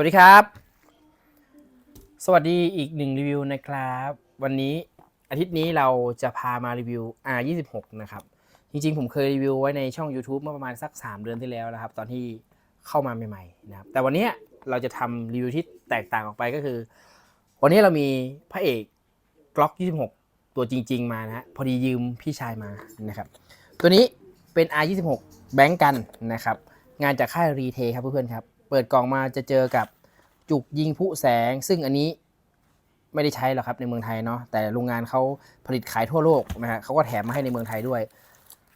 วัสดีครับ สวัสดีอีกหนึ่งรีวิวนะครับ วันนี้อาทิตย์นี้เราจะพามารีวิว R26 นะครับ จริงๆ ผมเคยรีวิวไว้ในช่อง YouTube เมื่อประมาณสัก 3 เดือนที่แล้วนะครับ ตอนที่เข้ามาใหม่ๆนะครับ แต่วันนี้เราจะทำรีวิวที่แตกต่างออกไปก็คือ วันนี้เรามีพระเอก Glock 26 ตัวจริง ๆ มานะฮะ พอดียืมพี่ชายมานะครับ ตัวนี้เป็น R26 แบงก์กันนะครับ งานจากค่ายรีเทครับเพื่อนๆครับ เปิดกล่องมาจะเจอกับจุกยิงผู้แสง ซึ่งอันนี้ไม่ได้ใช้หรอกครับในเมืองไทยเนาะแต่โรงงานเขาผลิตขายทั่วโลกนะฮะเขาก็แถมมาให้ในเมืองไทยด้วย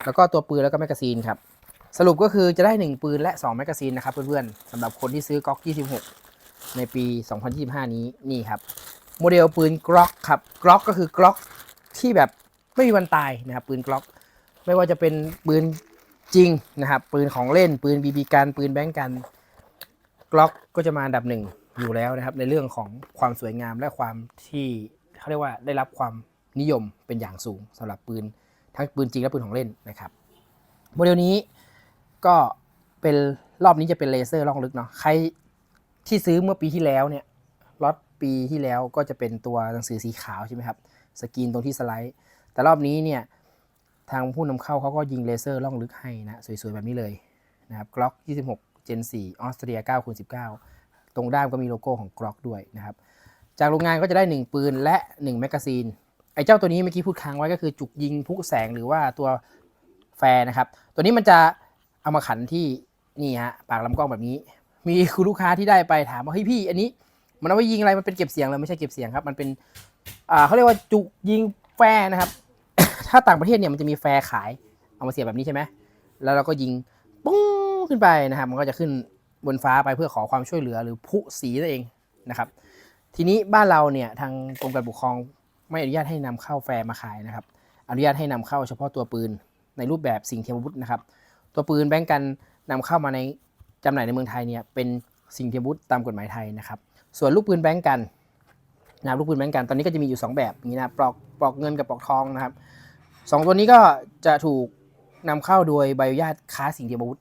แล้วก็ตัวปืนแล้วก็แมกกาซีนครับสรุปก็คือจะได้ 1 ปืนและ 2 แมกกาซีนนะครับเพื่อนๆสำหรับคนที่ซื้อก๊อก 26 ในปี 2025 นี้นี่ครับ โมเดลปืนกล็อกครับกล็อกก็คือกล็อกที่แบบไม่มีวันตายนะครับปืนกล็อก ไม่ว่าจะเป็นปืนจริงนะครับปืนของเล่นปืนบีบีกันปืนแบงก์กัน กล็อกก็จะมาอันดับหนึ่งอยู่แล้วนะครับ ในเรื่องของความสวยงามและความที่เขาเรียกว่าได้รับความนิยมเป็นอย่างสูงสำหรับปืนทั้งปืนจริงและปืนของเล่นนะครับ โมเดลนี้ก็เป็นรอบนี้จะเป็นเลเซอร์ล่องลึกเนาะใครที่ซื้อเมื่อปีที่แล้วเนี่ยล็อตปีที่แล้วก็จะเป็นตัวหนังสือสีขาวใช่ไหมครับสกรีนตรงที่สไลด์ แต่รอบนี้เนี่ยทางผู้นำเข้าเขาก็ยิงเลเซอร์ล่องลึกให้นะสวยๆแบบนี้เลยนะครับ Glock 26 Gen 4ออสเตรีย9คูณ19 ตรงด้ามก็มีโลโก้ของ Glock ด้วยนะครับ จากโรงงานก็จะได้ 1 ปืนและ 1 แมกกาซีน ไอ้เจ้าตัวนี้เมื่อกี้พูดค้างไว้ก็คือจุกยิงพุแสงหรือว่าตัวแฟร์นะครับ ตัวนี้มันจะเอามาขันที่นี่ฮะปากลำกล้องแบบนี้ มีคุณลูกค้าที่ได้ไปถามว่าเฮ้ยพี่ อันนี้มันเอาไว้ยิงอะไรมันเป็นเก็บเสียงเลยไม่ใช่เก็บเสียงครับ มันเป็นอ่าเขาเรียกว่าจุกยิงแฟร์นะครับ ถ้าต่างประเทศเนี่ยมันจะมีแฟร์ขาย เอามาเสียบแบบนี้ใช่ไหมแล้วเราก็ยิงปุ้ง ขึ้นไปนะครับ มันก็จะขึ้นบนฟ้าไปเพื่อขอความช่วยเหลือหรือพุสีนั่นเองนะครับ ทีนี้บ้านเราเนี่ยทางกรมการปกครองไม่อนุญาตให้นำเข้าแฟร์มาขายนะครับ อนุญาตให้นำเข้าเฉพาะตัวปืนในรูปแบบสิ่งเทียมอาวุธนะครับ ตัวปืนแบงก์กันนำเข้ามาในจำหน่ายในเมืองไทยเนี่ยเป็นสิ่งเทียมอาวุธตามกฎหมายไทยนะครับ ส่วนลูกปืนแบงก์กันนะลูกปืนแบงก์กันตอนนี้ก็จะมีอยู่สองแบบนี้นะปลอกปลอกเงินกับปลอกทองนะครับสองตัวนี้ก็จะถูกนำเข้าโดยใบอนุญาตค้าสิ่งเทียมอาวุธ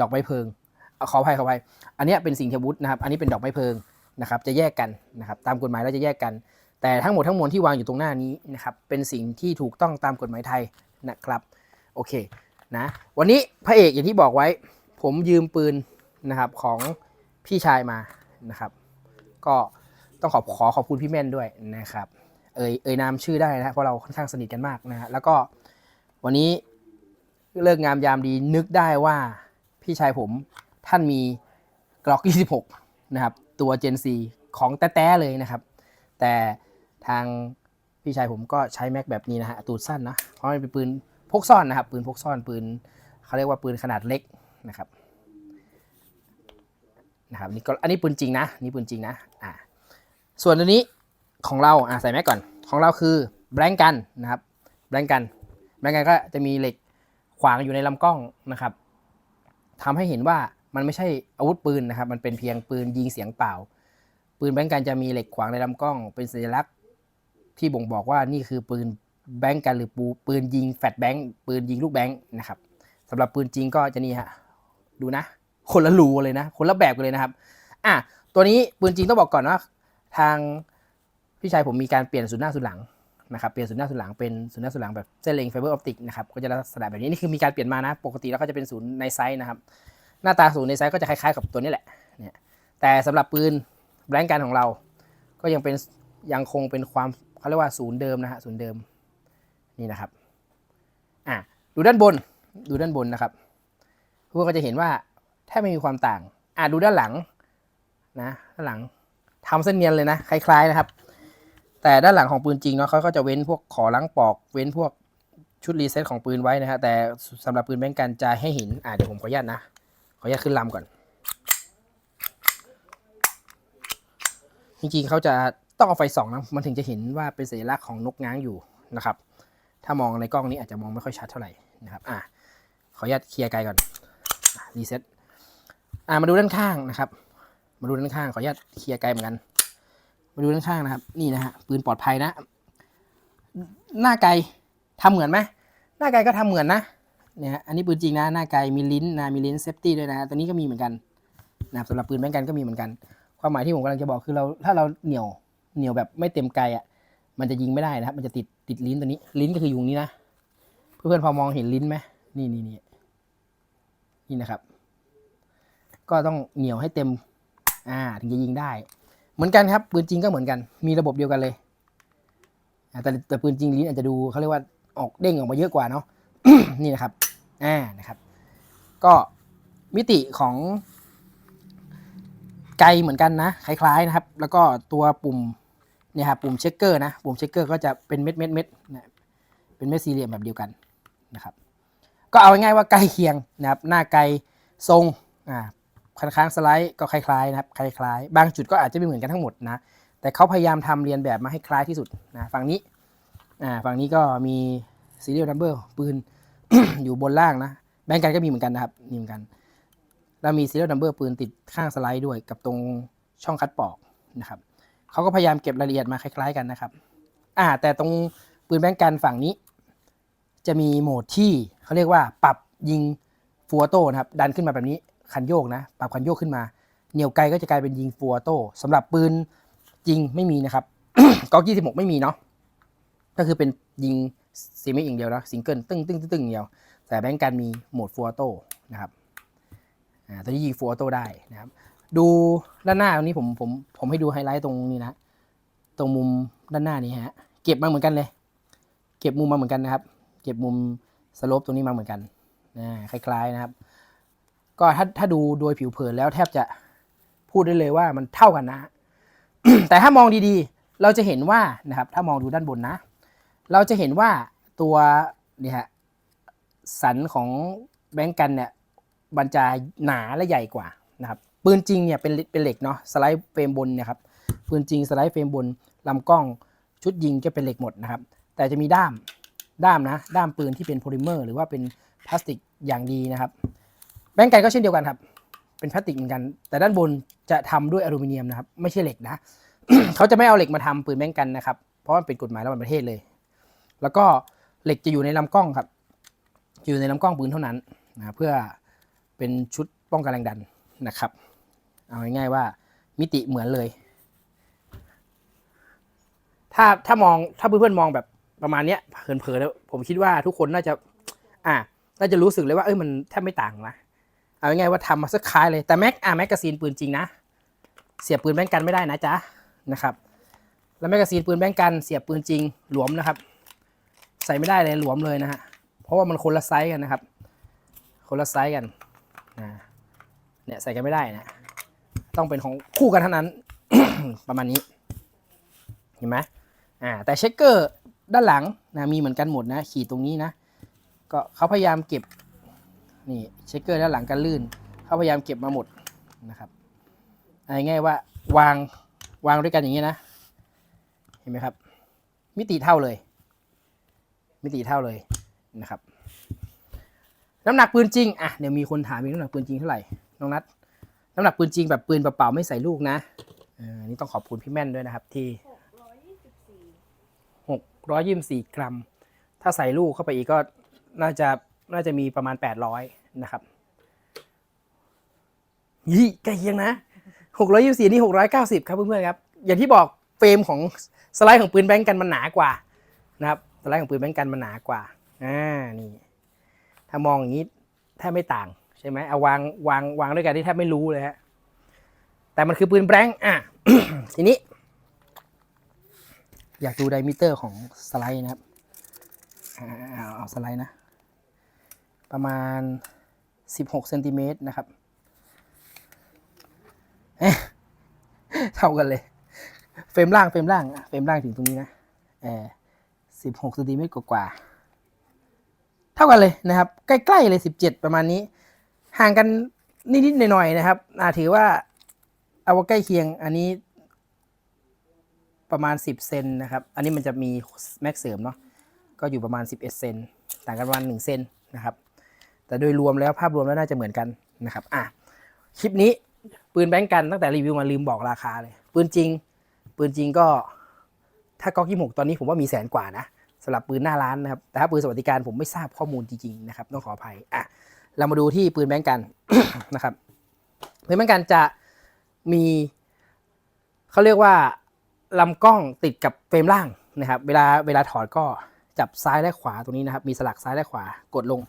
ดอกไม้เพลิงขออภัยขออภัยอันนี้เป็นสิ่งเทวุธนะครับ อันนี้เป็นดอกไม้เพลิงนะครับ จะแยกกันนะครับ ตามกฎหมายแล้วจะแยกกัน แต่ทั้งหมดทั้งมวลที่วางอยู่ตรงหน้านี้นะครับ เป็นสิ่งที่ถูกต้องตามกฎหมายไทยนะครับ โอเคนะ วันนี้พระเอกอย่างที่บอกไว้ ผมยืมปืนนะครับของพี่ชายมานะครับ ก็ต้องขอขอขอบคุณพี่แม่นด้วยนะครับ เอ่ยเอ่ยนามชื่อได้นะเพราะเราค่อนข้างสนิทกันมากนะฮะ แล้วก็วันนี้เลิกงามยามดีนึกได้ว่า พี่ชายผมท่านมีกล็อก 26 นะครับ ตัว Gen 4 ของแต้ๆเลยนะครับ แต่ทางพี่ชายผมก็ใช้แม็กแบบนี้นะฮะตูดสั้นนะ เพราะมันเป็นปืนพกซ่อนนะครับ ปืนพกซ่อนปืนเขาเรียกว่าปืนขนาดเล็กนะครับนะครับนี่ก็อันนี้ปืนจริงนะนี่ปืนจริงนะอ่าส่วนตัวนี้ของเราอะใส่แม็กก่อนของเราคือแบงกันนะครับแบงกันแบงกันก็จะมีเหล็กขวางอยู่ในลำกล้องนะครับ ทำให้เห็นว่ามันไม่ใช่อาวุธปืนนะครับ มันเป็นเพียงปืนยิงเสียงเปล่า ปืนแบงกันจะมีเหล็กขวางในลำกล้อง เป็นสัญลักษณ์ ที่บ่งบอกว่านี่คือปืนแบงกันหรือปูปืนยิงแฟลชแบงค์ปืนยิงลูกแบงค์นะครับสำหรับปืนจริงก็จะนี่ฮะดูนะ คนละรูเลยนะ คนละแบบกันเลยนะครับอะตัวนี้ปืนจริงต้องบอกก่อนว่าทางพี่ชายผมมีการเปลี่ยนศูนหน้าศูนหลัง นะครับเปลี่ยนศูนย์หน้าศูนย์หลังเป็นศูนย์หน้าศูนย์หลังแบบเส้นเล็งไฟเบอร์ออปติกนะครับก็จะลักษณะแบบนี้นี่คือมีการเปลี่ยนมานะ ปกติแล้วก็จะเป็นศูนย์ในไซส์นะครับหน้าตาศูนย์ในไซส์ก็จะคล้ายๆกับตัวนี้แหละเนี่ยแต่สำหรับปืนแบงการของเรา ก็ยังเป็นยังคงเป็นความเขาเรียกว่าศูนย์เดิมนะฮะศูนย์เดิมนี่นะครับอะดูด้านบนดูด้านบนนะครับพื่อนก็จะเห็นว่าแทบไม่มีความต่างอะดูด้านหลังนะด้านหลังทำเส้นเนียนเลยนะคล้ายๆนะครับ แต่ด้านหลังของปืนจริงเนาะเขาก็จะเว้นพวกขอล้างปอกเว้นพวกชุดรีเซ็ตของปืนไว้นะฮะแต่สำหรับปืนแบงกันจะให้เห็นอ่าเดี๋ยวผมขออนุญาตนะ ขออนุญาตขึ้นลำก่อน จริงๆเขาจะต้องเอาไฟส่องนะมันถึงจะเห็นว่าเป็นสัญลักษณ์ของนกง้างอยู่นะครับ ถ้ามองในกล้องนี้อาจจะมองไม่ค่อยชัดเท่าไหร่นะครับอ่าขออนุญาตเคลียร์ไกลก่อนรีเซ็ตอ่ามาดูด้านข้างนะครับ มาดูด้านข้างขออนุญาตเคลียร์ไกลเหมือนกัน มาดูด้านข้างนะครับ นี่นะฮะปืนปลอดภัยนะ หน้าไกลทำเหมือนไหมหน้าไกลก็ทำเหมือนนะเนี่ยอันนี้ปืนจริงนะหน้าไกลมีลิ้นนะมีลิ้นเซฟตี้ด้วยนะตัวนี้ก็มีเหมือนกันนะครับสำหรับปืนแบงก์กันก็มีเหมือนกัน ความหมายที่ผมกำลังจะบอกคือเราถ้าเราเหนียวเหนียวแบบไม่เต็มไกลอะมันจะยิงไม่ได้นะครับมันจะติดติดลิ้นตัวนี้ ลิ้นก็คืออยู่ตรงนี้นะเพื่อนๆพอมองเห็นลิ้นไหมนี่นี่นี่นี่นะครับ ก็ต้องเหนียวให้เต็มอ่าถึงจะยิงได้ เหมือนกันครับปืนจริงก็เหมือนกัน มีระบบเดียวกันเลยแต่แต่ปืนจริงลิ้นอาจจะดูเขาเรียกว่าออกเด้งออกมาเยอะกว่าเนาะนี่นะครับอ่านะครับ ก็มิติของไกลเหมือนกันนะคล้ายๆนะครับ แล้วก็ตัวปุ่มเนี่ยครับปุ่มเช็คเกอร์นะปุ่มเช็คเกอร์ก็จะเป็นเม็ดเม็ดเม็ดนะเป็นเม็ดสี่เหลี่ยมแบบเดียวกันนะครับ ก็เอาง่ายๆว่าใกล้เคียงนะครับ หน้าไกลทรงอ่า ค้างสไลด์ก็คล้ายๆนะครับคล้ายๆ บางจุดก็อาจจะไม่เหมือนกันทั้งหมดนะแต่เขาพยายามทำเรียนแบบมาให้คล้ายที่สุดนะฝั่งนี้อ่าฝั่งนี้ก็มี serial number ปืนอยู่บนล่างนะแบงก์กันก็มีเหมือนกันนะครับมีเหมือนกัน แล้วมี serial number ปืนติดข้างสไลด์ด้วยกับตรงช่องคัดปอกนะครับเขาก็พยายามเก็บรายละเอียดมาคล้าย ๆ กันนะครับอ่าแต่ตรงปืนแบงก์กันฝั่งนี้ จะมีโหมดที่เขาเรียกว่าปรับยิงฟัวโต้นะครับดันขึ้นมาแบบนี้ คันโยกนะ ปรับคันโยกขึ้นมา เหนี่ยวไกลก็จะกลายเป็นยิงฟัวโต้สำหรับปืนจริงไม่มีนะครับก๊อก26 ไม่มีเนาะก็คือเป็นยิงซีมิอย่างเดียวนะซิงเกิลตึ้งตึ้งตึ้งอย่างเดียว แต่แบงก์กันมีโหมดฟัวโต้นะครับอ่าตัวนี้ยิงฟัวโต้ได้นะครับ ดูด้านหน้าตรงนี้ผมผมผมให้ดูไฮไลท์ตรงนี้นะตรงมุมด้านหน้านี้ฮะเก็บมาเหมือนกันเลย เก็บมุมมาเหมือนกันนะครับ เก็บมุมสโลปตรงนี้มาเหมือนกันนะคล้ายๆนะครับ ก็ถ้าถ้าดูโดยผิวเผินแล้วแทบจะพูดได้เลยว่ามันเท่ากันนะ แต่ถ้ามองดีๆ เราจะเห็นว่านะครับ ถ้ามองดูด้านบนนะ เราจะเห็นว่าตัวเนี่ยฮะสันของแบงก์กันเนี่ยมันจะหนาและใหญ่กว่านะครับปืนจริงเนี่ยเป็นเป็นเหล็กเนาะสไลด์เฟรมบนเนะครับปืนจริงสไลด์เฟรมบนลำกล้องชุดยิงจะเป็นเหล็กหมดนะครับ แต่จะมีด้ามด้ามนะ ด้ามปืนที่เป็นโพลิเมอร์ หรือว่าเป็นพลาสติกอย่างดีนะครับ แบงก์กันก็เช่นเดียวกันครับ เป็นพลาสติกเหมือนกัน แต่ด้านบนจะทำด้วยอลูมิเนียมนะครับ ไม่ใช่เหล็กนะ เขาจะไม่เอาเหล็กมาทำปืนแบงก์กันนะครับ เพราะมันเป็นกฎหมายระหว่างประเทศเลย แล้วก็เหล็กจะอยู่ในลำกล้องครับ อยู่ในลำกล้องปืนเท่านั้นนะเพื่อเป็นชุดป้องกันแรงดันนะครับ เอาง่ายๆว่ามิติเหมือนเลย ถ้าถ้ามองถ้าเพื่อนๆมองแบบประมาณเนี้ยเผินๆแล้วผมคิดว่าทุกคนน่าจะ อ่าน่าจะรู้สึกเลยว่าเอ้ยมันแทบไม่ต่างนะ เอาง่ายๆว่าทำมาสักคล้ายเลยแต่แม็กอ่าแม็กกาซีนปืนจริงนะ เสียบปืนแบงกันไม่ได้นะจ๊ะนะครับแล้วแมกกาซีนปืนแบงก์กันเสียบปืนจริงหลวมนะครับ ใส่ไม่ได้เลยหลวมเลยนะฮะเพราะว่ามันคนละไซส์กันนะครับ คนละไซส์กันนะเนี่ยใส่กันไม่ได้นะต้องเป็นของคู่กันเท่านั้น ประมาณนี้เห็นไหมอ่าแต่เช็คเกอร์ด้านหลังนะมีเหมือนกันหมดนะ ขีดตรงนี้นะ ก็เขาพยายามเก็บ นี่เช็คเกอร์ด้านหลังกันลื่น เขาพยายามเก็บมาหมดนะครับเอาง่ายๆว่าวางวางด้วยกันอย่างนี้นะ เห็นไหมครับ มิติเท่าเลย มิติเท่าเลยนะครับ น้ำหนักปืนจริงอะเดี๋ยวมีคนถามมีน้ำหนักปืนจริงเท่าไหร่น้องนัดน้ำหนักปืนจริงแบบปืนเปล่าๆไม่ใส่ลูกนะเอออันนี่ต้องขอบคุณพี่แม่นด้วยนะครับที่หกร้อยยี่สิบสี่กรัม ถ้าใส่ลูกเข้าไปอีกก็น่าจะ น่าจะมีประมาณแปดร้อยนะครับยี่ใกล้เคียงนะหกร้อยยี่สี่นี่หกร้อยเก้าสิบครับเพื่อนๆครับ อย่างที่บอกเฟรมของสไลด์ของปืนแบงก์กันมันหนากว่านะครับสไลด์ของปืนแบงก์กันมันหนากว่าอ่านี่ถ้ามองอย่างนี้แทบไม่ต่างใช่ไหมเอาวางวางวางด้วยกันที่แทบไม่รู้เลยฮะแต่มันคือปืนแบงก์อะทีนี้ อยากดูไดมิเตอร์ของสไลด์นะครับเอาเอาสไลด์นะ ประมาณ 16เซนติเมตรนะครับเท่ากันเลย เฟรมล่างเฟรมล่างเฟรมล่างถึงตรงนี้นะเออ16เซนติเมตรกว่าเท่ากันเลยนะครับ ใกล้ๆเลย17ประมาณนี้ ห่างกันนิดๆหน่อยๆนะครับอ่าถือว่าเอาว่าใกล้เคียงอันนี้ประมาณ 10 เซนนะครับ อันนี้มันจะมีแม็กเสริมเนาะ ก็อยู่ประมาณ 11 เซน ต่างกันประมาณ1เซนนะครับ แต่โดยรวมแล้วภาพรวมแล้วน่าจะเหมือนกันนะครับอะคลิปนี้ปืนแบงก์กันตั้งแต่รีวิวมาลืมบอกราคาเลย ปืนจริง ปืนจริงก็ถ้าก๊อกยี่หกตอนนี้ผมว่ามีแสนกว่านะสำหรับปืนหน้าร้านนะครับ แต่ถ้าปืนสวัสดิการผมไม่ทราบข้อมูลจริงๆนะครับต้องขออภัยอะเรามาดูที่ปืนแบงก์กันนะครับปืนแบงกันจะมีเขาเรียกว่าลำกล้องติดกับเฟรมล่างนะครับ เวลาเวลาถอดก็จับซ้ายและขวาตรงนี้นะครับ มีสลักซ้ายและขวากดลง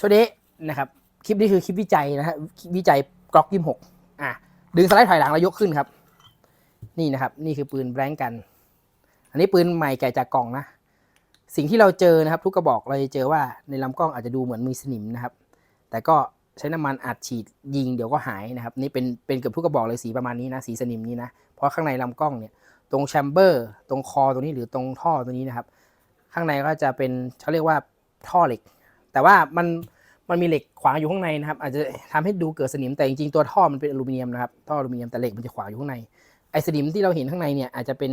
โชเดะนะครับคลิปนี้คือคลิปวิจัยนะฮะวิจัยกล็อกยี่หกอะดึงสไลด์ถอยหลังแล้วยกขึ้นครับ นี่นะครับนี่คือปืนแบงกัน อันนี้ปืนใหม่แกะจากกล่องนะ สิ่งที่เราเจอนะครับ ทุกกระบอกเราจะเจอว่าในลำกล้องอาจจะดูเหมือนมีสนิมนะครับ แต่ก็ใช้น้ำมันอัดฉีดยิงเดี๋ยวก็หายนะครับ นี่เป็นเป็นเกือบทุกกระบอกเลยสีประมาณนี้นะสีสนิมนี้นะเพราะข้างในลำกล้องเนี่ยตรงแชมเบอร์ตรงคอตรงนี้หรือตรงท่อตรงนี้นะครับ ข้างในก็จะเป็นเขาเรียกว่าท่อเหล็ก แต่ว่ามันมันมีเหล็กขวางอยู่ข้างในนะครับ อาจจะทำให้ดูเกิดสนิมแต่จริงๆตัวท่อมันเป็นอลูมิเนียมนะครับท่ออลูมิเนียมแต่เหล็กมันจะขวางอยู่ข้างในไอ้สนิมที่เราเห็นข้างในเนี่ยอาจจะเป็น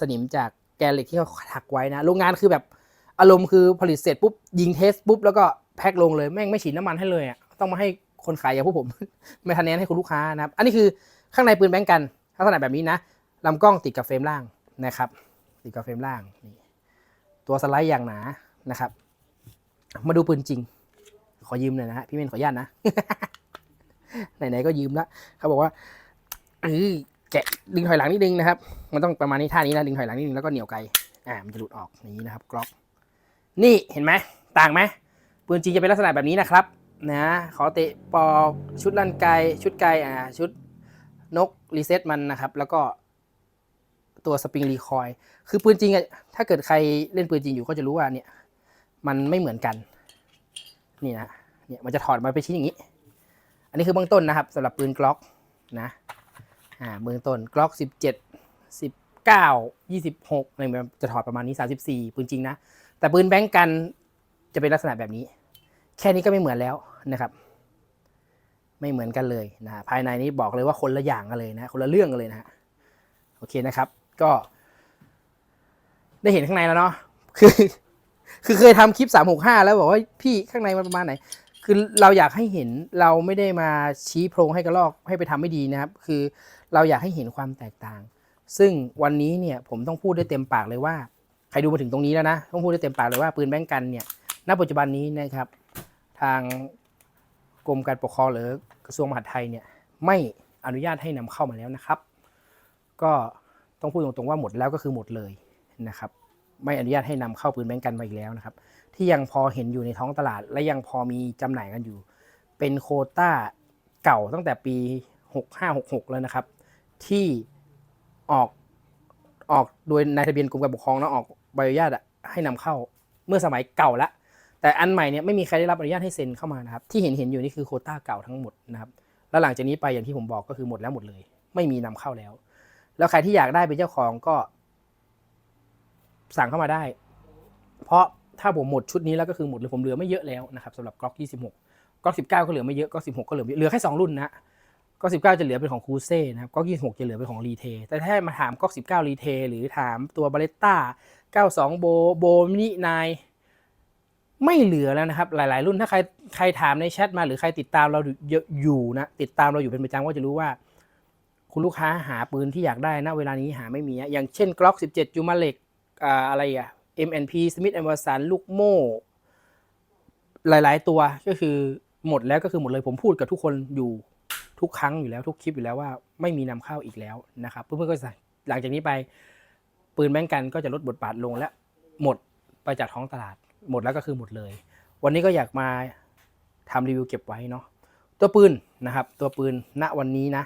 สนิมจากแกนเหล็กที่เขาถักไว้นะโรงงานคือแบบอารมณ์คือผลิตเสร็จปุ๊บยิงเทสปุ๊บแล้วก็แพ็คลงเลยแม่งไม่ฉีดน้ำมันให้เลยอะต้องมาให้คนขายอย่างพวกผม ไม่ทันแนนให้คุณลูกค้านะครับ อันนี้คือข้างในปืนแบงกันลักษณะแบบนี้นะลำกล้องติดกับเฟรมล่างนะครับ ติดกับเฟรมล่างนี่ตัวสไลด์อย่างหนานะครับ มาดูปืนจริง ขอยืมหน่อยนะฮะพี่เมนขออนุญาตนะ ไหนๆก็ยืมละเขาบอกว่าเออแกะดึงถอยหลังนิดนึงนะครับ มันต้องประมาณนี้ท่านี้นะดึงถอยหลังนิดนึงแล้วก็เหนี่ยวไกล อ่า มันจะหลุดออกอย่างนี้นะครับกรอบนี่เห็นไหมต่างไหมปืนจริงจะเป็นลักษณะแบบนี้นะครับ นะขอเตะปอกชุดลั่นไกชุดไกอ่าชุดนกรีเซ็ตมันนะครับ แล้วก็ตัวสปริงรีคอย คือปืนจริงอะถ้าเกิดใครเล่นปืนจริงอยู่ก็จะรู้ว่าเนี่ย มันไม่เหมือนกัน นี่นะเนี่ยมันจะถอดมาเป็นชิ้นอย่างนี้ อันนี้คือเบื้องต้นนะครับสำหรับปืนกล็อกนะอ่าเบื้องต้นกล็อกสิบเจ็ดสิบเก้ายี่สิบหกอะไรแบบจะถอดประมาณนี้สามสิบสี่ปืนจริงนะ แต่ปืนแบงก์กันจะเป็นลักษณะแบบนี้ แค่นี้ก็ไม่เหมือนแล้วนะครับ ไม่เหมือนกันเลยนะภายในนี้บอกเลยว่าคนละอย่างกันเลยนะคนละเรื่องกันเลยนะฮะโอเคนะครับ ก็ ได้เห็นข้างในแล้วเนาะคือ คือเคยทำคลิป 365 แล้วบอกว่าพี่ข้างในมันประมาณไหน คือเราอยากให้เห็นเราไม่ได้มาชี้โพรงให้กระลอกให้ไปทำไม่ดีนะครับ คือเราอยากให้เห็นความแตกต่าง ซึ่งวันนี้เนี่ยผมต้องพูดได้เต็มปากเลยว่า ใครดูมาถึงตรงนี้แล้วนะ ต้องพูดได้เต็มปากเลยว่าปืนแบงก์กันเนี่ยณปัจจุบันนี้นะครับ ทางกรมการปกครองหรือกระทรวงมหาดไทยเนี่ยไม่อนุญาตให้นำเข้ามาแล้วนะครับ ก็ต้องพูดตรงๆว่าหมดแล้วก็คือหมดเลยนะครับ ไม่อนุญาตให้นำเข้าปืนแบงกันมาอีกแล้วนะครับ ที่ยังพอเห็นอยู่ในท้องตลาด และยังพอมีจำหน่ายกันอยู่ เป็นโคต้าเก่าตั้งแต่ปี 6566 แล้วนะครับ ที่ออกออกโดยนายทะเบียนกรมการปกครองนะออกใบอนุญาตให้นำเข้าเมื่อสมัยเก่าละ แต่อันใหม่เนี่ยไม่มีใครได้รับอนุญาตให้เซ็นเข้ามานะครับ ที่เห็นเห็นอยู่นี่คือโคต้าเก่าทั้งหมดนะครับแล้วหลังจากนี้ไปอย่างที่ผมบอกก็คือหมดแล้วหมดเลย ไม่มีนำเข้าแล้ว แล้วใครที่อยากได้เป็นเจ้าของก็ สั่งเข้ามาได้ เพราะถ้าผมหมดชุดนี้แล้วก็คือหมดเลยผมเหลือไม่เยอะแล้วนะครับสำหรับกล็อก26กล็อก19 ก็เหลือไม่เยอะกล็อก16 ก็เหลือไม่เหลือแค่ 2 รุ่นนะกล็อก19 จะเหลือเป็นของคูเซ่นะครับกล็อก26 จะเหลือเป็นของรีเท แต่ถ้ามาถามกล็อก19 รีเท หรือถามตัวบาเลตต้า92 โบโบมินินายไม่เหลือแล้วนะครับ หลาย ๆ รุ่นถ้าใครใครถามในแชทมาหรือใครติดตามเราอยู่นะติดตามเราอยู่เป็นประจำก็จะรู้ว่า คุณลูกค้าหาปืนที่อยากได้นะเวลานี้หาไม่มีอะอย่างเช่นกล็อก17จูมาเล็ก อะไรอะ MNP Smith Wesson ลูกโม่ หลาย ๆ ตัวก็คือหมดแล้วก็คือหมดเลยผมพูดกับทุกคนอยู่ทุกครั้งอยู่แล้วทุกคลิปอยู่แล้วว่าไม่มีนำเข้าอีกแล้วนะครับ เพื่อนๆก็จะหลังจากนี้ไปปืนแบงกันก็จะลดบทบาทลงและหมดไปจากท้องตลาด หมดแล้วก็คือหมดเลย วันนี้ก็อยากมาทำรีวิวเก็บไว้เนาะตัวปืนนะครับ ตัวปืนณวันนี้นะ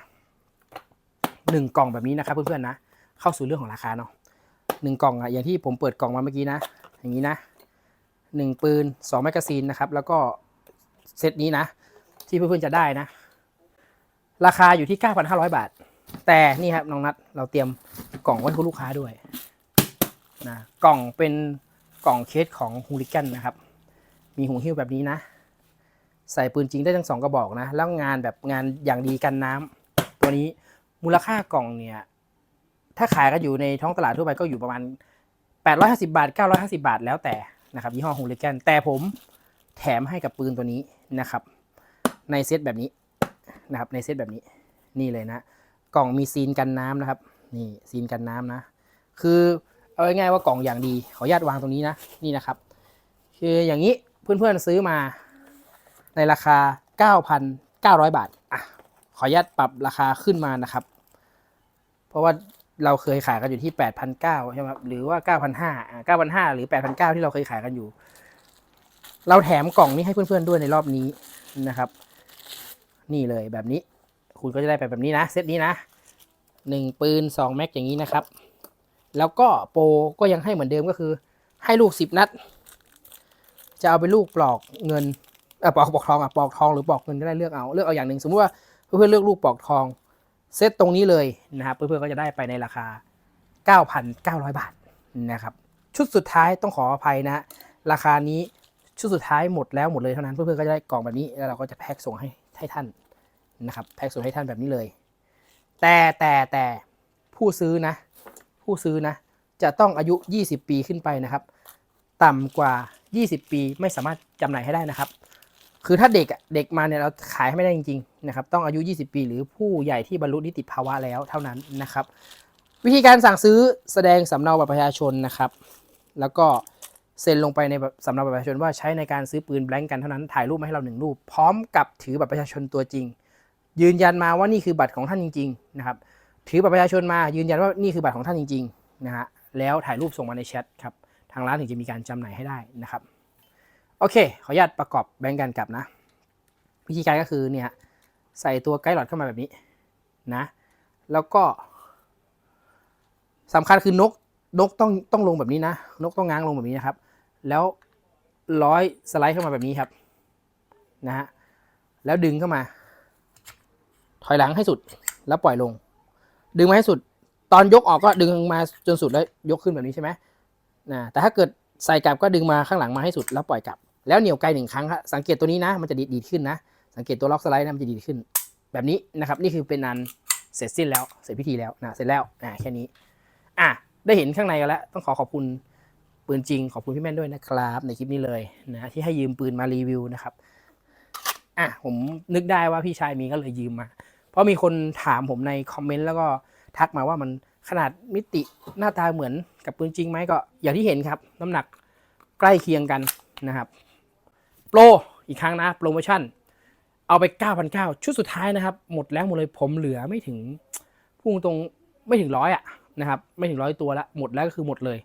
หนึ่งกล่องแบบนี้นะครับเพื่อนๆนะ เข้าสู่เรื่องของราคาเนาะ หนึ่งกล่องอะอย่างที่ผมเปิดกล่องมาเมื่อกี้นะ อย่างนี้นะหนึ่งปืนสองแมกกาซีนนะครับ แล้วก็เซตนี้นะ ที่เพื่อนๆจะได้นะ ราคาอยู่ที่ 9,500 บาท แต่นี่ครับน้องนัดเราเตรียมกล่องไว้ให้ลูกค้าด้วยนะกล่องเป็นกล่องเคสของฮูลิกันนะครับ มีหูหิ้วแบบนี้นะ ใส่ปืนจริงได้ทั้งสองกระบอกนะ แล้วงานแบบงานอย่างดีกันน้ำตัวนี้มูลค่ากล่องเนี่ย ถ้าขายกันอยู่ในท้องตลาดทั่วไปก็อยู่ประมาณ 850 บาท 950 บาทแล้วแต่นะครับยี่ห้อฮูลิแกนแต่ผมแถมให้กับปืนตัวนี้นะครับ ในเซตแบบนี้นะครับในเซตแบบนี้นี่เลยนะ กล่องมีซีนกันน้ำนะครับ นี่ซีนกันน้ำนะ คือเอาง่ายๆว่ากล่องอย่างดีขออนุญาตวางตรงนี้นะนี่นะครับ คืออย่างนี้เพื่อนๆซื้อมาในราคา 9,900 บาทอะออนุญาตปรับราคาขึ้นมานะครับ เพราะว่า เราเคยขายกันอยู่ที่ 8,900ใช่ไหมครับหรือว่า9,500อ่า9,500 หรือ 8,900 ที่เราเคยขายกันอยู่ เราแถมกล่องนี้ให้เพื่อนๆด้วยในรอบนี้นะครับ นี่เลยแบบนี้ คุณก็จะได้ไปแบบนี้นะ เซตนี้นะหนึ่งปืน2แม็กอย่างนี้นะครับ แล้วก็โปรก็ยังให้เหมือนเดิมก็คือ ให้ลูก10นัด จะเอาเป็นลูกปลอกเงินเออปลอกปลอกทองอะปลอกทองหรือปลอกเงินก็ได้เลือกเอาเลือกเอาอย่างหนึ่งสมมติว่าเพื่อนๆเลือกลูกปลอกทอง เซตตรงนี้เลยนะครับเพื่อนๆก็จะได้ไปในราคา 9,900 บาทนะครับชุดสุดท้ายต้องขออภัยนะ ราคานี้ชุดสุดท้ายหมดแล้วหมดเลยเท่านั้นเพื่อนๆก็จะได้กล่องแบบนี้แล้วเราก็จะแพ็คส่งให้ให้ท่านนะครับแพ็คส่งให้ท่านแบบนี้เลย แต่แต่แต่ผู้ซื้อนะ ผู้ซื้อนะ จะต้องอายุ 20 ปีขึ้นไปนะครับ ต่ำกว่า 20 ปีไม่สามารถจำหน่ายให้ได้นะครับ คือถ้าเด็กเด็กมาเนี่ยเราขายให้ไม่ได้จริงๆนะครับต้องอายุ 20 ปี หรือผู้ใหญ่ที่บรรลุนิติภาวะแล้วเท่านั้นนะครับ วิธีการสั่งซื้อแสดงสำเนาบัตรประชาชนนะครับ แล้วก็เซ็นลงไปในสำเนาบัตรประชาชนว่าใช้ในการซื้อปืนแบล็งกันเท่านั้นถ่ายรูปมาให้เราหนึ่งรูป พร้อมกับถือบัตรประชาชนตัวจริง ยืนยันมาว่านี่คือบัตรของท่านจริงๆนะครับถือบัตรประชาชนมายืนยันว่านี่คือบัตรของท่านจริงๆนะฮะแล้วถ่ายรูปส่งมาในแชทครับทางร้านถึงจะมีการจำหน่ายให้ได้นะครับ โอเค ขออนุญาตประกอบแบงก์กันกลับนะ วิธีการก็คือเนี่ยใส่ตัวไกด์หลอดเข้ามาแบบนี้นะ แล้วก็สำคัญคือนกนกต้องต้องลงแบบนี้นะ นกต้องง้างลงแบบนี้นะครับ แล้วร้อยสไลด์เข้ามาแบบนี้ครับนะฮะแล้วดึงเข้ามา ถอยหลังให้สุดแล้วปล่อยลง ดึงมาให้สุด ตอนยกออกก็ดึงมาจนสุดแล้วยกขึ้นแบบนี้ใช่ไหมนะแต่ถ้าเกิดใส่กลับก็ดึงมาข้างหลังมาให้สุดแล้วปล่อยกลับ แล้วเหนี่ยวไกลหนึ่งครั้งครับสังเกตตัวนี้นะมันจะดีดีขึ้นนะ สังเกตตัวล็อกสไลด์นะมันจะดีดขึ้น แบบนี้นะครับนี่คือเป็นนันเสร็จสิ้นแล้วเสร็จพิธีแล้วนะเสร็จแล้วนะแค่นี้อะได้เห็นข้างในกันแล้ว ต้องขอขอบคุณปืนจริงขอบคุณพี่แม่นด้วยนะครับ ในคลิปนี้เลยนะที่ให้ยืมปืนมารีวิวนะครับอะผมนึกได้ว่าพี่ชายมีก็เลยยืมมา เพราะมีคนถามผมในคอมเมนต์แล้วก็ทักมาว่ามันขนาดมิติหน้าตาเหมือนกับปืนจริงไหมก็อย่างที่เห็นครับ น้ำหนักใกล้เคียงกันนะครับ โปรอีกครั้งนะ โปรโมชั่น เอาไป 9,900 ชุดสุดท้ายนะครับ หมดแล้วหมดเลยผมเหลือไม่ถึงพุ่งตรงไม่ถึงร้อยอะนะครับ ไม่ถึงร้อยตัวละหมดแล้วก็คือหมดเลย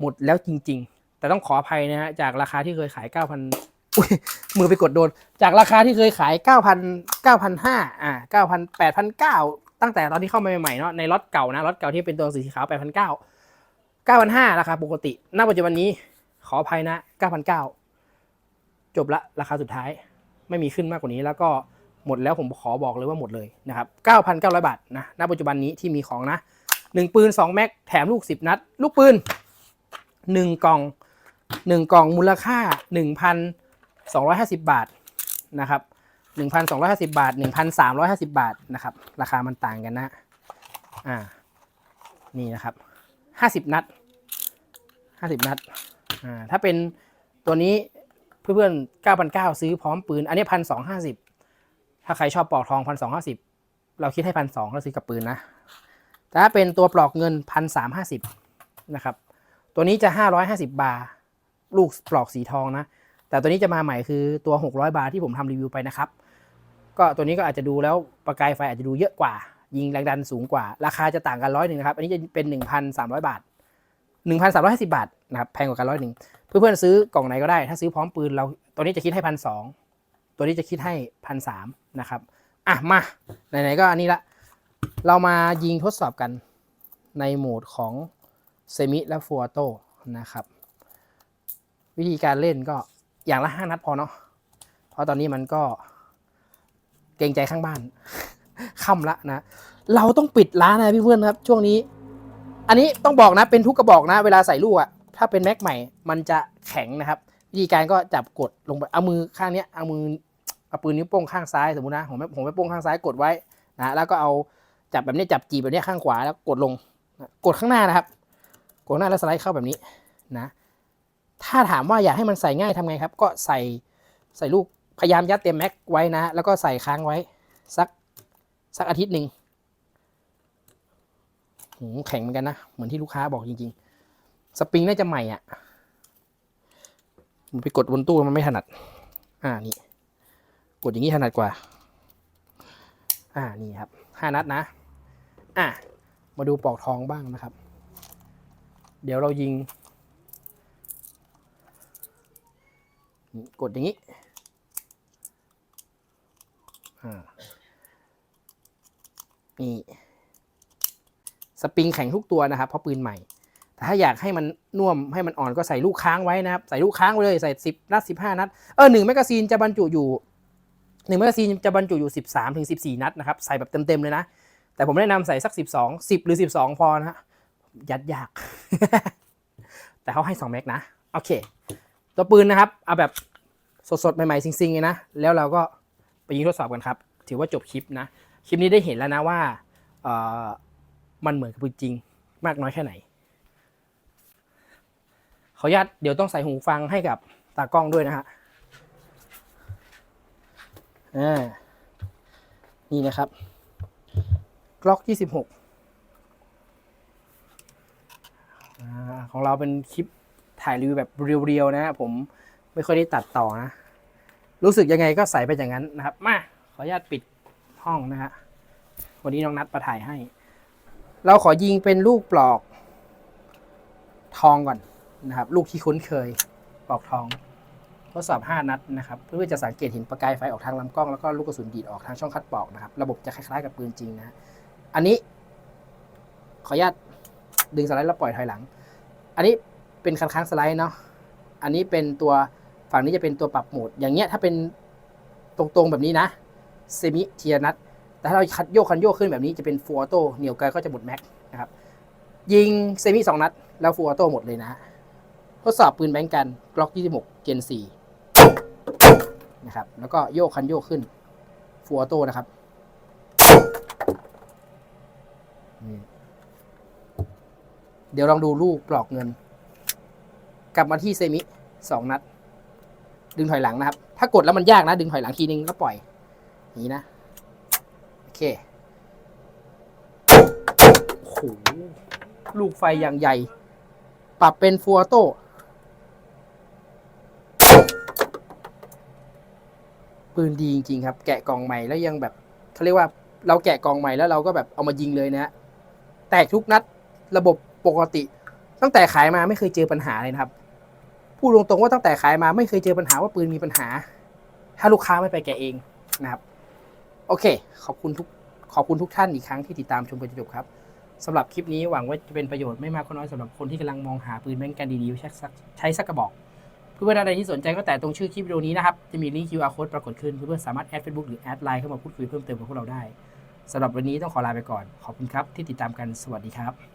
หมดแล้วจริง ๆ แต่ต้องขออภัยนะฮะจากราคาที่เคยขาย 9,000อุ้ยมือไปกดโดน จากราคาที่เคยขาย 9,000 9,500อ่า9,000 8,900 ตั้งแต่ตอนที่เข้ามาใหม่ๆเนาะในล็อตเก่านะล็อตเก่าที่เป็นตัวสีขาว8,900 9,500 ราคาปกติ ณ ปัจจุบันนี้ขออภัยนะ 9,900 จบละราคาสุดท้ายไม่มีขึ้นมากกว่านี้ แล้วก็หมดแล้วผมขอบอกเลยว่าหมดเลยนะครับ 9,900 บาทนะณปัจจุบันนี้ที่มีของนะ 1 ปืน 2 แม็กแถมลูก 10 นัด ลูกปืน 1 กล่อง 1 กล่องมูลค่า 1,250 บาทนะครับ1,250 บาท 1,350 บาทนะครับ ราคามันต่างกันนะ อ่า นี่นะครับ 50 นัด 50 นัด อ่า ถ้าเป็นตัวนี้ เพื่อนๆ9,900ซื้อพร้อมปืน อันนี้1,250ถ้าใครชอบปลอกทอง1,250เราคิดให้1,200แล้วซื้อกับปืนนะแต่ถ้าเป็นตัวปลอกเงิน1,350นะครับ ตัวนี้จะ550บาทลูกปลอกสีทองนะ แต่ตัวนี้จะมาใหม่คือตัว600บาทที่ผมทำรีวิวไปนะครับ ก็ตัวนี้ก็อาจจะดูแล้วประกายไฟอาจจะดูเยอะกว่า ยิงแรงดันสูงกว่า ราคาจะต่างกันร้อยหนึ่งนะครับ อันนี้จะเป็น1,300บาท 1,350 บาทนะครับแพงกว่ากันร้อยหนึ่งเพื่อนๆซื้อกล่องไหนก็ได้ ถ้าซื้อพร้อมปืนเราตัวนี้จะคิดให้พันสองตัวนี้จะคิดให้พันสามนะครับอะมาไหนๆก็อันนี้ละ เรามายิงทดสอบกันในโหมดของเซมิและฟัวโตนะครับวิธีการเล่นก็อย่างละห้านัดพอเนาะเพราะตอนนี้มันก็เกรงใจข้างบ้านค่ำละนะ เราต้องปิดร้านนะพี่เพื่อนครับ ช่วงนี้ อันนี้ต้องบอกนะเป็นทุกกระบอกนะ เวลาใส่ลูกอะถ้าเป็นแม็กใหม่มันจะแข็งนะครับ วิธีการก็จับกดลงไปเอามือข้างเนี้ยเอามือเอาปืนนิ้วโป้งข้างซ้ายสมมตินะผมผมไม่โป้งข้างซ้ายกดไว้นะแล้วก็เอาจับแบบนี้จับจีบแบบนี้ข้างขวาแล้วกดลงกดข้างหน้านะครับ กดหน้าแล้วสไลด์เข้าแบบนี้นะ ถ้าถามว่าอยากให้มันใส่ง่ายทำไงครับ ก็ใส่ใส่ลูกพยายามยัดเต็มแม็กไว้นะ แล้วก็ใส่ค้างไว้สักสักอาทิตย์หนึ่ง แข็งเหมือนกันนะ เหมือนที่ลูกค้าบอกจริง ๆ สปริงน่าจะใหม่อะมันไปกดบนตู้มันไม่ถนัด อ่านี่ กดอย่างนี้ถนัดกว่า อ่านี่ครับห้านัดนะ อะมาดูปลอกทองบ้างนะครับ เดี๋ยวเรายิง กดอย่างนี้ อ่า นี่ สปริงแข็งทุกตัวนะครับเพราะปืนใหม่ แต่ถ้าอยากให้มันน่วมให้มันอ่อนก็ใส่ลูกค้างไว้นะครับ ใส่ลูกค้างไว้เลยใส่สิบนัดสิบห้านัด เออหนึ่งแมกกาซีนจะบรรจุอยู่หนึ่งแมกกาซีนจะบรรจุอยู่สิบสามถึงสิบสี่นัดนะครับ ใส่แบบเต็มๆเลยนะ แต่ผมแนะนำใส่สักสิบสองสิบหรือสิบสองพอนะฮะยัดยาก แต่เขาให้สองแม็กนะ โอเค ตัวปืนนะครับ เอาแบบสดๆ ใหม่ๆ ซิงๆเลยนะ แล้วเราก็ไปยิงทดสอบกันครับ ถือว่าจบคลิปนะ คลิปนี้ได้เห็นแล้วนะว่าเอ่อ มันเหมือนกับปืนจริง มากน้อยแค่ไหน ขออนุญาตเดี๋ยวต้องใส่หูฟังให้กับตากล้องด้วยนะฮะอ่านี่นะครับกล็อก26อ่าของเราเป็นคลิปถ่ายรีวิวแบบเรียวๆนะฮะผมไม่ค่อยได้ตัดต่อนะ รู้สึกยังไงก็ใส่ไปอย่างนั้นนะครับ มา ขออนุญาตปิดห้องนะฮะวันนี้น้องนัดมาถ่ายให้ เราขอยิงเป็นลูกปลอก ทองก่อนนะครับ ลูกที่คุ้นเคยปลอกทอง ทดสอบ 5 นัดนะครับ เพื่อจะสังเกตเห็นประกายไฟออกทางลำกล้องแล้วก็ลูกกระสุนดีดออกทางช่องคัดปลอกนะครับ ระบบจะคล้ายๆกับปืนจริงนะอันนี้ ขออนุญาตดึงสไลด์แล้วปล่อยถอยหลัง อันนี้เป็นคันค้างสไลด์เนาะอันนี้เป็นตัวฝั่งนี้จะเป็นตัวปรับโหมด อย่างเงี้ยถ้าเป็นตรงๆแบบนี้นะเซมิเทียนัด แต่ถ้าเราคัดโยกคันโยกขึ้นแบบนี้จะเป็นฟูออโต้เหนียวไกลก็จะหมดแม็กนะครับ ยิงเซมิสองนัด แล้วฟูออโต้หมดเลยนะ ทดสอบปืนแบงก์กันกล็อก 26 เจน4นะครับ แล้วก็โยกคันโยกขึ้นฟูออโต้นะครับเดี๋ยวลองดูลูกปลอกเงิน กลับมาที่เซมิสองนัด ดึงถอยหลังนะครับ ถ้ากดแล้วมันยากนะ ดึงถอยหลังทีนึงแล้วปล่อย นี้นะ เคโอ้โหลูกไฟอย่างใหญ่ ปรับเป็นฟูออโต้ปืนดีจริงๆครับ แกะกล่องใหม่แล้วยังแบบเขาเรียกว่าเราแกะกล่องใหม่แล้วเราก็แบบเอามายิงเลยนะฮะแตกทุกนัดระบบปกติ ตั้งแต่ขายมาไม่เคยเจอปัญหาเลยนะครับพูดตรงๆว่าตั้งแต่ขายมาไม่เคยเจอปัญหาว่าปืนมีปัญหา ถ้าลูกค้าไม่ไปแกะเองนะครับ โอเค ขอบคุณทุกขอบคุณทุกท่านอีกครั้งที่ติดตามชมไปจนจบครับสำหรับคลิปนี้หวังว่าจะเป็นประโยชน์ไม่มากก็น้อยสำหรับคนที่กำลังมองหาปืนแบงกันดีๆใช้สักใช้สักกระบอก เพื่อนๆอะไรที่สนใจก็แต่ตรงชื่อคลิปวิดีโอนี้นะครับ จะมีลิงก์ QR code ปรากฏขึ้น เพื่อนๆสามารถแอดเฟซบุ๊กหรือแอดไลน์เข้ามาพูดคุยเพิ่มเติมกับพวกเราได้สำหรับวันนี้ต้องขอลาไปก่อน ขอบคุณครับที่ติดตามกันสวัสดีครับ